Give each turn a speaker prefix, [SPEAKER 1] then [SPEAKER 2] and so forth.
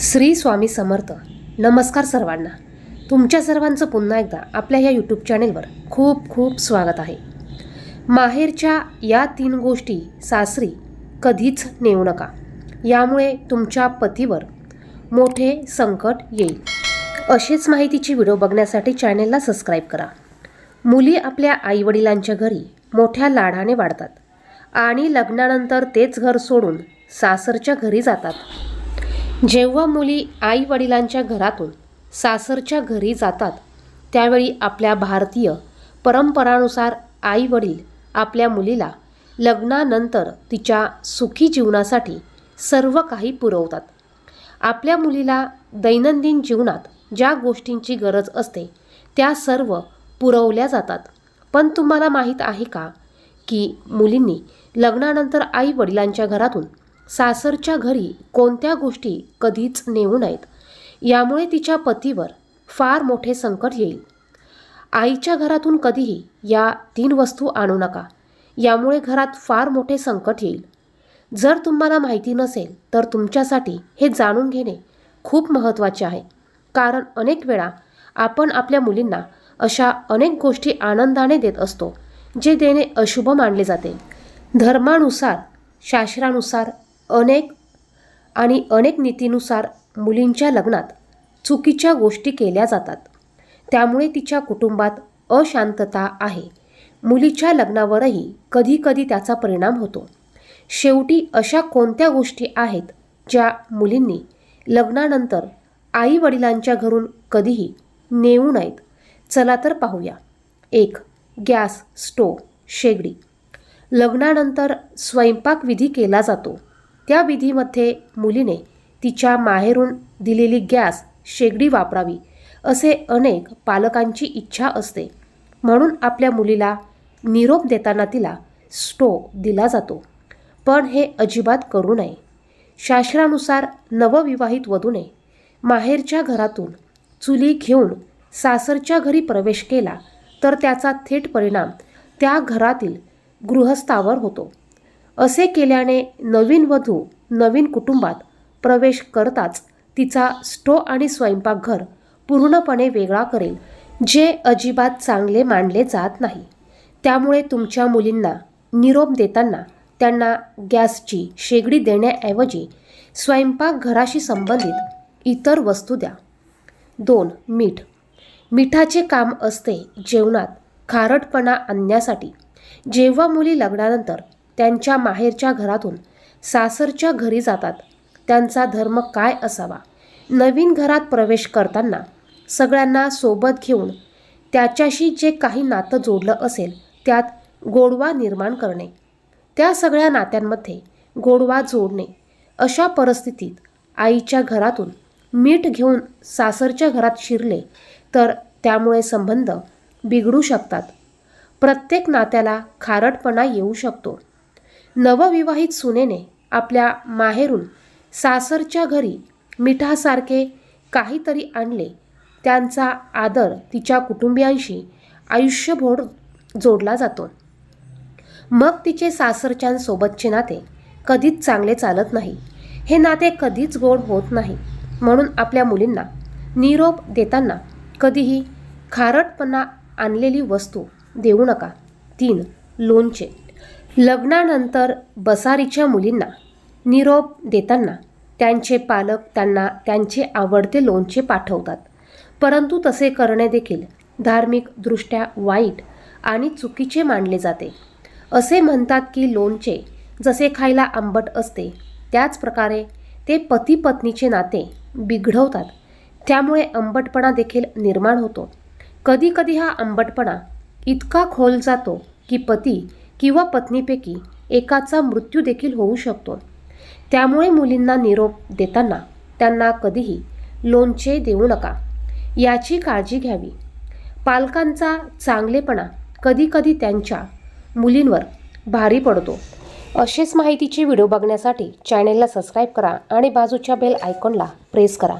[SPEAKER 1] श्री स्वामी समर्थ. नमस्कार सर्वांना. तुमच्या सर्वांचं पुन्हा एकदा आपल्या या यूट्यूब चॅनेलवर खूप खूप स्वागत आहे. माहेरच्या या तीन गोष्टी सासरी कधीच नेऊ नका. यामुळे तुमच्या पतीवर मोठे संकट येईल. अशीच माहितीची व्हिडिओ बघण्यासाठी चॅनेलला सबस्क्राईब करा. मुली आपल्या आईवडिलांच्या घरी मोठ्या लाडाने वाढतात आणि लग्नानंतर तेच घर सोडून सासरच्या घरी जातात. जेव्हा मुली आई वडिलांच्या घरातून सासरच्या घरी जातात त्यावेळी आपल्या भारतीय परंपरानुसार आई वडील आपल्या मुलीला लग्नानंतर तिच्या सुखी जीवनासाठी सर्व काही पुरवतात. आपल्या मुलीला दैनंदिन जीवनात ज्या गोष्टींची गरज असते त्या सर्व पुरवल्या जातात. पण तुम्हाला माहीत आहे का की मुलींनी लग्नानंतर आई वडिलांच्या घरातून सासरच्या घरी कोणत्या गोष्टी कधीच नेऊ नयेत. यामुळे तिच्या पतीवर फार मोठे संकट येईल. आईच्या घरातून कधीही या तीन वस्तू आणू नका. यामुळे घरात फार मोठे संकट येईल. जर तुम्हाला माहिती नसेल तर तुमच्यासाठी हे जाणून घेणे खूप महत्त्वाचे आहे. कारण अनेक वेळा आपण आपल्या मुलींना अशा अनेक गोष्टी आनंदाने देत असतो जे देणे अशुभ मानले जाते. धर्मानुसार शास्त्रानुसार अनेक आणि अनेक नीतीनुसार मुलींच्या लग्नात चुकीच्या गोष्टी केल्या जातात. त्यामुळे तिच्या कुटुंबात अशांतता आहे. मुलीच्या लग्नावरही कधीकधी त्याचा परिणाम होतो. शेवटी अशा कोणत्या गोष्टी आहेत ज्या मुलींनी लग्नानंतर आई वडिलांच्या घरून कधीही नेऊ नयेत? चला तर पाहूया. एक गॅस स्टोव शेगडी. लग्नानंतर स्वयंपाकविधी केला जातो. त्या विधीमध्ये मुलीने तिच्या माहेरून दिलेली गॅस शेगडी वापरावी असे अनेक पालकांची इच्छा असते. म्हणून आपल्या मुलीला निरोप देताना तिला स्टोव दिला जातो. पण हे अजिबात करू नये. शास्त्रानुसार नवविवाहित वधूने माहेरच्या घरातून चुली घेऊन सासरच्या घरी प्रवेश केला तर त्याचा थेट परिणाम त्या घरातील गृहस्थावर होतो. असे केल्याने नवीन वधू नवीन कुटुंबात प्रवेश करताच तिचा स्टो आणि स्वयंपाकघर पूर्णपणे वेगळा करेल जे अजिबात चांगले मानले जात नाही. त्यामुळे तुमच्या मुलींना निरोप देताना त्यांना गॅसची शेगडी देण्याऐवजी स्वयंपाकघराशी संबंधित इतर वस्तू द्या. दोन मीठ. मिठाचे काम असते जेवणात खारटपणा आणण्यासाठी. जेव्हा मुली लग्नानंतर त्यांच्या माहेरच्या घरातून सासरच्या घरी जातात. त्यांचा धर्म काय असावा? नवीन घरात प्रवेश करताना सगळ्यांना सोबत घेऊन त्याच्याशी जे काही नातं जोडलं असेल त्यात गोडवा निर्माण करणे. त्या सगळ्या नात्यांमध्ये गोडवा जोडणे. अशा परिस्थितीत आईच्या घरातून मीठ घेऊन सासरच्या घरात शिरले तर त्यामुळे संबंध बिघडू शकतात. प्रत्येक नात्याला खारटपणा येऊ शकतो. नवविवाहित सुनेने आपल्या माहेरून सासरच्या घरी मिठासारखे काहीतरी आणले. त्यांचा आदर तिच्या कुटुंबियांशी आयुष्यभोर जोडला जातो. मग तिचे सासरच्यांसोबतचे नाते कधीच चांगले चालत नाही. हे नाते कधीच गोड होत नाही. म्हणून आपल्या मुलींना निरोप देताना कधीही खारटपणा आणलेली वस्तू देऊ नका. तीन लोणचे. लग्नानंतर बसारीच्या मुलींना निरोप देताना त्यांचे पालक त्यांना त्यांचे आवडते लोणचे पाठवतात. परंतु तसे करणे देखील धार्मिकदृष्ट्या वाईट आणि चुकीचे मानले जाते. असे म्हणतात की लोणचे जसे खायला आंबट असते त्याच प्रकारे ते पती पत्नीचे नाते बिघडवतात. त्यामुळे आंबटपणा देखील निर्माण होतो. कधीकधी हा आंबटपणा इतका खोल जातो की पती किंवा पत्नीपैकी एकाचा मृत्यू देखील होऊ शकतो. त्यामुळे मुलींना निरोप देताना त्यांना कधीही लोणचे देऊ नका. याची काळजी घ्यावी. पालकांचा चांगलेपणा कधीकधी त्यांच्या मुलींवर भारी पडतो. असेच माहितीचे व्हिडिओ बघण्यासाठी चॅनेलला सबस्क्राईब करा आणि बाजूच्या बेल आयकॉनला प्रेस करा.